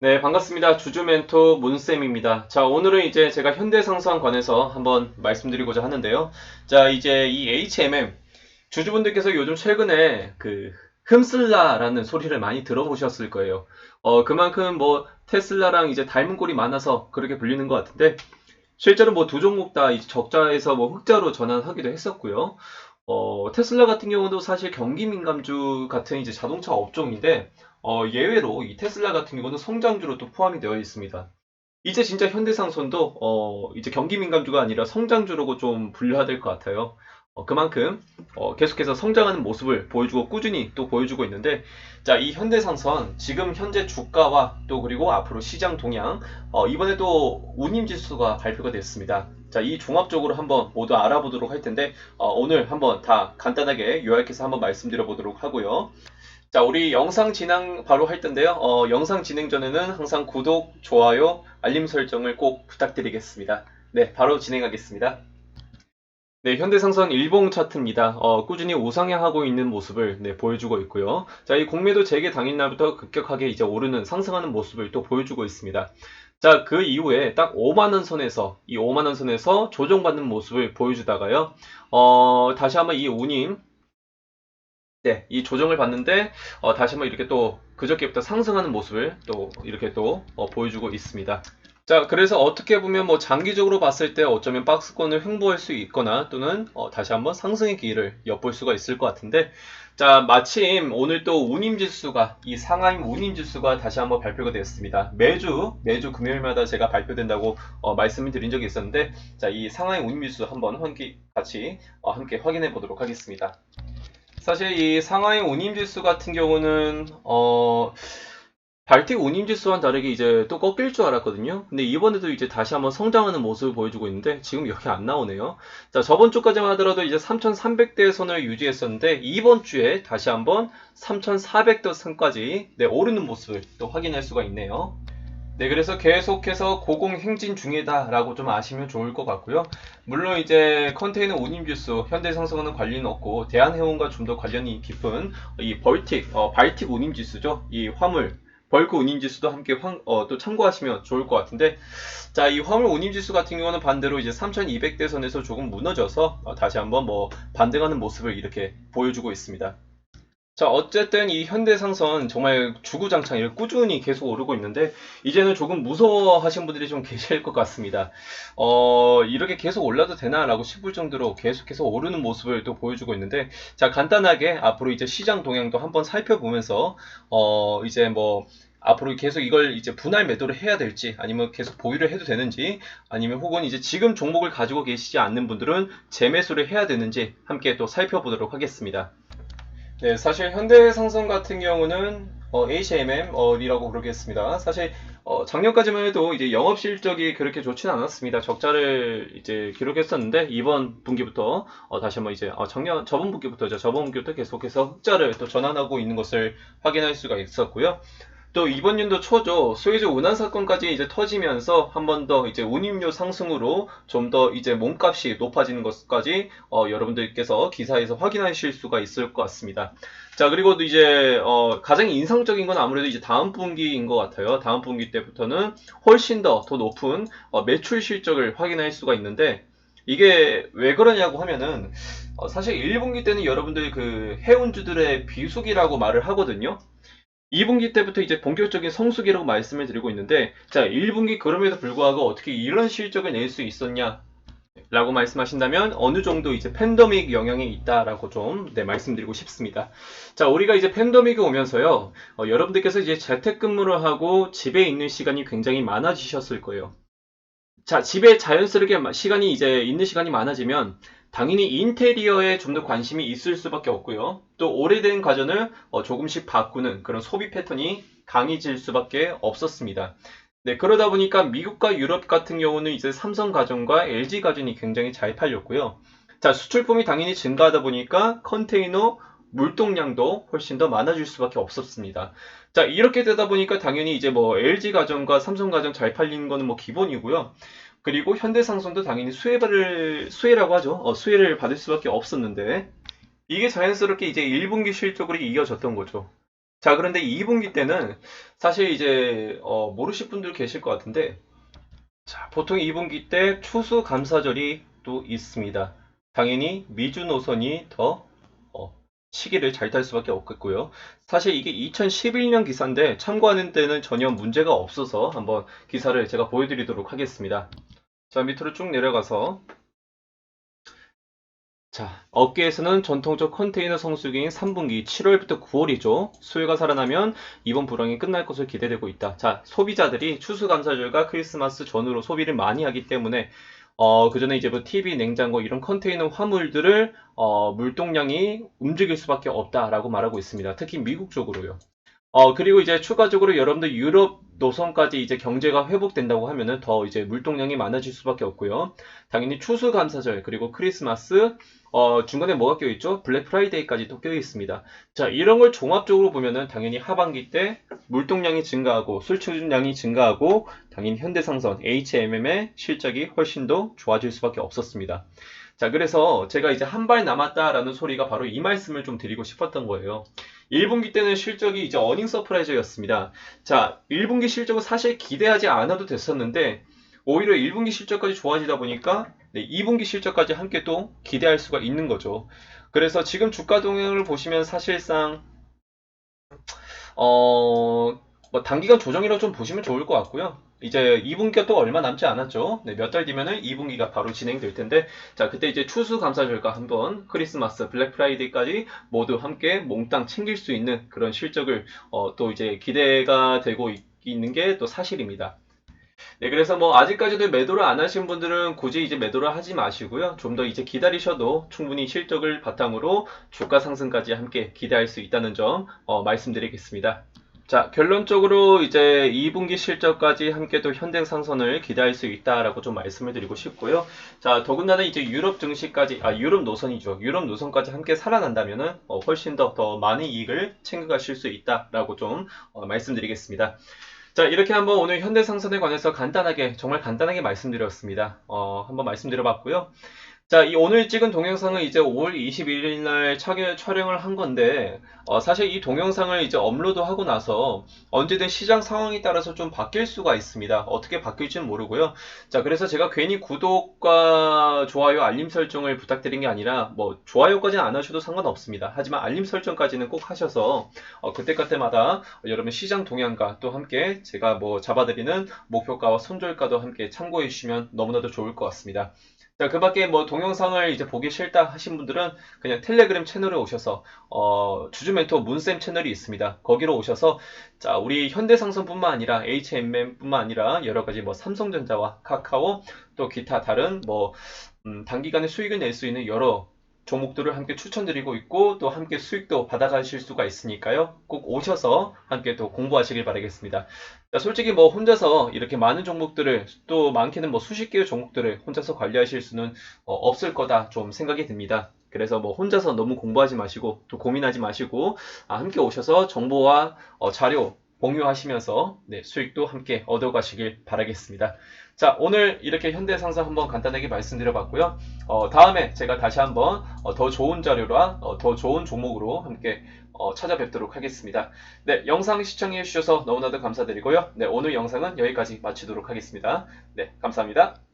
네, 반갑습니다. 주주 멘토 문쌤입니다. 자, 오늘은 이제 제가 현대상수에 관해서 한번 말씀드리고자 하는데요. 자, 이제 이 HMM 주주분들께서 요즘 최근에 그 흠슬라라는 소리를 많이 들어보셨을 거예요. 어, 그만큼 뭐 테슬라랑 이제 닮은 꼴이 많아서 그렇게 불리는 것 같은데 실제로 뭐 두 종목 다 이제 적자에서 뭐 흑자로 전환하기도 했었고요. 어, 테슬라 같은 경우도 사실 경기 민감주 같은 이제 자동차 업종인데 어, 예외로 이 테슬라 같은 경우는 성장주로 또 포함이 되어 있습니다. 이제 진짜 현대상선도 어, 이제 경기 민감주가 아니라 성장주로 좀 분류해야 될 것 같아요. 어, 그만큼 어, 계속해서 성장하는 모습을 보여주고 꾸준히 또 보여주고 있는데 자, 이 현대상선 지금 현재 주가와 또 그리고 앞으로 시장 동향 어, 이번에 또 운임지수가 발표가 됐습니다. 자, 이 종합적으로 한번 모두 알아보도록 할 텐데 어, 오늘 한번 다 간단하게 요약해서 한번 말씀드려 보도록 하고요. 자, 우리 영상 진행 바로 할 텐데요. 어, 영상 진행 전에는 항상 구독, 좋아요, 알림 설정을 꼭 부탁드리겠습니다. 네, 바로 진행하겠습니다. 네, 현대상선 일봉 차트입니다. 어, 꾸준히 우상향하고 있는 모습을 네, 보여주고 있고요. 자, 이 공매도 재개 당일 날부터 급격하게 이제 오르는 상승하는 모습을 또 보여주고 있습니다. 자, 그 이후에 딱 5만원 선에서, 이 5만원 선에서 조정받는 모습을 보여주다가요, 어, 다시 한번 이 운임, 네, 이 조정을 봤는데, 어, 다시 한번 이렇게 또 그저께부터 상승하는 모습을 또 이렇게 또 어, 보여주고 있습니다. 자, 그래서 어떻게 보면 뭐 장기적으로 봤을 때 어쩌면 박스권을 횡보할 수 있거나 또는 어, 다시 한번 상승의 기회를 엿볼 수가 있을 것 같은데, 자, 마침 오늘 또 운임지수가, 이 상하임 운임지수가 다시 한번 발표가 되었습니다. 매주, 매주 금요일마다 제가 발표된다고 어, 말씀을 드린 적이 있었는데, 자, 이 상하임 운임지수 한번 함께, 같이 어, 함께 확인해 보도록 하겠습니다. 사실 이 상하임 운임지수 같은 경우는, 어, 발틱 운임지수와는 다르게 이제 또 꺾일 줄 알았거든요. 근데 이번에도 이제 다시 한번 성장하는 모습을 보여주고 있는데 지금 여기 안 나오네요. 자, 저번 주까지만 하더라도 이제 3,300대 선을 유지했었는데 이번 주에 다시 한번 3,400대 선까지 네, 오르는 모습을 또 확인할 수가 있네요. 네, 그래서 계속해서 고공행진 중이다라고 좀 아시면 좋을 것 같고요. 물론 이제 컨테이너 운임지수, 현대상승하는 관련은 없고 대한해운과 좀 더 관련이 깊은 이 벌틱, 어, 발틱 운임지수죠. 이 화물, 벌크 운임지수도 함께 황, 어, 또 참고하시면 좋을 것 같은데 자 이 화물 운임지수 같은 경우는 반대로 이제 3200대 선에서 조금 무너져서 어, 다시 한번 뭐 반등하는 모습을 이렇게 보여주고 있습니다. 자, 어쨌든 이 현대상선 정말 주구장창 이렇게 꾸준히 계속 오르고 있는데, 이제는 조금 무서워하신 분들이 좀 계실 것 같습니다. 어, 이렇게 계속 올라도 되나라고 싶을 정도로 계속해서 오르는 모습을 또 보여주고 있는데, 자, 간단하게 앞으로 이제 시장 동향도 한번 살펴보면서, 어, 이제 뭐, 앞으로 계속 이걸 이제 분할 매도를 해야 될지 아니면 계속 보유를 해도 되는지 아니면 혹은 이제 지금 종목을 가지고 계시지 않는 분들은 재매수를 해야 되는지 함께 또 살펴보도록 하겠습니다. 네, 사실 현대상선 같은 경우는 어, HMM이라고 부르겠습니다. 사실 어, 작년까지만 해도 이제 영업 실적이 그렇게 좋지는 않았습니다. 적자를 이제 기록했었는데 이번 분기부터 어, 다시 한번 이제 어, 작년 저번 분기부터죠. 저번 분기부터 계속해서 흑자를 또 전환하고 있는 것을 확인할 수가 있었고요. 또 이번 연도 초죠. 소유주 운한 사건까지 이제 터지면서 한 번 더 이제 운임료 상승으로 좀 더 이제 몸값이 높아지는 것까지 어, 여러분들께서 기사에서 확인하실 수가 있을 것 같습니다. 자 그리고 이제 어, 가장 인상적인 건 아무래도 이제 다음 분기인 것 같아요. 다음 분기 때부터는 훨씬 더 더 높은 어, 매출 실적을 확인할 수가 있는데 이게 왜 그러냐고 하면은 어, 사실 1분기 때는 여러분들 그 해운주들의 비수기라고 말을 하거든요. 2분기 때부터 이제 본격적인 성수기라고 말씀을 드리고 있는데 자 1분기 그럼에도 불구하고 어떻게 이런 실적을 낼 수 있었냐 라고 말씀하신다면 어느 정도 이제 팬더믹 영향이 있다라고 좀 네, 말씀드리고 싶습니다. 자, 우리가 이제 팬더믹이 오면서요, 어, 여러분들께서 이제 재택근무를 하고 집에 있는 시간이 굉장히 많아지셨을 거예요. 자, 집에 자연스럽게 시간이 이제 있는 시간이 많아지면 당연히 인테리어에 좀 더 관심이 있을 수밖에 없고요. 또 오래된 가전을 어, 조금씩 바꾸는 그런 소비 패턴이 강해질 수밖에 없었습니다. 네, 그러다 보니까 미국과 유럽 같은 경우는 이제 삼성 가전과 LG 가전이 굉장히 잘 팔렸고요. 자, 수출품이 당연히 증가하다 보니까 컨테이너 물동량도 훨씬 더 많아질 수밖에 없었습니다. 자, 이렇게 되다 보니까 당연히 이제 뭐 LG 가전과 삼성 가전 잘 팔리는 거는 뭐 기본이고요. 그리고 현대상선도 당연히 수혜를 수혜라고 하죠. 어, 수혜를 받을 수밖에 없었는데 이게 자연스럽게 이제 1분기 실적으로 이어졌던 거죠. 자, 그런데 2분기 때는 사실 이제 어, 모르실 분들 계실 것 같은데 자, 보통 2분기 때 추수 감사절이 또 있습니다. 당연히 미주 노선이 더 어, 시기를 잘 탈 수밖에 없겠고요. 사실 이게 2011년 기사인데 참고하는 때는 전혀 문제가 없어서 한번 기사를 제가 보여드리도록 하겠습니다. 자, 밑으로 쭉 내려가서 자, 업계에서는 전통적 컨테이너 성수기인 3분기 7월부터 9월이죠. 수요가 살아나면 이번 불황이 끝날 것으로 기대되고 있다. 자, 소비자들이 추수감사절과 크리스마스 전후로 소비를 많이 하기 때문에 어, 그 전에 이제 뭐 TV, 냉장고 이런 컨테이너 화물들을 어, 물동량이 움직일 수밖에 없다라고 말하고 있습니다. 특히 미국 쪽으로요. 어, 그리고 이제 추가적으로 여러분들 유럽 노선까지 이제 경제가 회복된다고 하면은 더 이제 물동량이 많아질 수밖에 없고요. 당연히 추수감사절 그리고 크리스마스 어, 중간에 뭐가 껴 있죠? 블랙 프라이데이까지 또 껴 있습니다. 자, 이런 걸 종합적으로 보면은 당연히 하반기 때 물동량이 증가하고 술출량이 증가하고 당연히 현대상선 HMM의 실적이 훨씬 더 좋아질 수밖에 없었습니다. 자, 그래서 제가 이제 한 발 남았다라는 소리가 바로 이 말씀을 좀 드리고 싶었던 거예요. 1분기 때는 실적이 이제 어닝 서프라이즈였습니다. 자, 1분기 실적은 사실 기대하지 않아도 됐었는데 오히려 1분기 실적까지 좋아지다 보니까 네, 2분기 실적까지 함께 또 기대할 수가 있는 거죠. 그래서 지금 주가 동향을 보시면 사실상 어, 뭐 단기간 조정이라고 좀 보시면 좋을 것 같고요. 이제 2분기가 또 얼마 남지 않았죠. 네, 몇 달 뒤면은 2분기가 바로 진행될 텐데, 자, 그때 이제 추수감사절과 한번 크리스마스, 블랙 프라이데이까지 모두 함께 몽땅 챙길 수 있는 그런 실적을 어, 또 이제 기대가 되고 있, 있는 게 또 사실입니다. 네, 그래서 뭐 아직까지도 매도를 안 하신 분들은 굳이 이제 매도를 하지 마시고요. 좀 더 이제 기다리셔도 충분히 실적을 바탕으로 주가 상승까지 함께 기대할 수 있다는 점 어, 말씀드리겠습니다. 자, 결론적으로 이제 2분기 실적까지 함께 또 현대 상선을 기대할 수 있다라고 좀 말씀을 드리고 싶고요. 자, 더군다나 이제 유럽 증시까지, 아, 유럽 노선이죠. 유럽 노선까지 함께 살아난다면은 어, 훨씬 더, 더 많은 이익을 챙겨가실 수 있다라고 좀 어, 말씀드리겠습니다. 자, 이렇게 한번 오늘 현대 상선에 관해서 간단하게, 정말 간단하게 말씀드렸습니다. 어, 한번 말씀드려봤고요. 자, 이 오늘 찍은 동영상은 이제 5월 21일 날 촬영을 한 건데, 어, 사실 이 동영상을 이제 업로드 하고 나서 언제든 시장 상황에 따라서 좀 바뀔 수가 있습니다. 어떻게 바뀔지는 모르고요. 자, 그래서 제가 괜히 구독과 좋아요, 알림 설정을 부탁드린 게 아니라, 뭐, 좋아요까지는 안 하셔도 상관없습니다. 하지만 알림 설정까지는 꼭 하셔서, 어, 그때 그때마다 여러분 시장 동향과 또 함께 제가 뭐 잡아드리는 목표가와 손절가도 함께 참고해 주시면 너무나도 좋을 것 같습니다. 자, 그 밖에 뭐 동영상을 이제 보기 싫다 하신 분들은 그냥 텔레그램 채널에 오셔서, 어, 주주 멘토 문쌤 채널이 있습니다. 거기로 오셔서, 자, 우리 현대상선뿐만 아니라 HMM뿐만 아니라 여러 가지 뭐 삼성전자와 카카오 또 기타 다른 뭐, 음, 단기간에 수익을 낼 수 있는 여러 종목들을 함께 추천드리고 있고 또 함께 수익도 받아가실 수가 있으니까요. 꼭 오셔서 함께 또 공부하시길 바라겠습니다. 솔직히 뭐 혼자서 이렇게 많은 종목들을 또 많게는 뭐 수십 개의 종목들을 혼자서 관리하실 수는 어, 없을 거다 좀 생각이 듭니다. 그래서 뭐 혼자서 너무 공부하지 마시고 또 고민하지 마시고 아, 함께 오셔서 정보와 어, 자료 공유하시면서 네, 수익도 함께 얻어가시길 바라겠습니다. 자, 오늘 이렇게 현대상사 한번 간단하게 말씀드려봤고요. 어, 다음에 제가 다시 한번 어, 더 좋은 자료와 어, 더 좋은 종목으로 함께 어, 찾아뵙도록 하겠습니다. 네, 영상 시청해 주셔서 너무나도 감사드리고요. 네, 오늘 영상은 여기까지 마치도록 하겠습니다. 네, 감사합니다.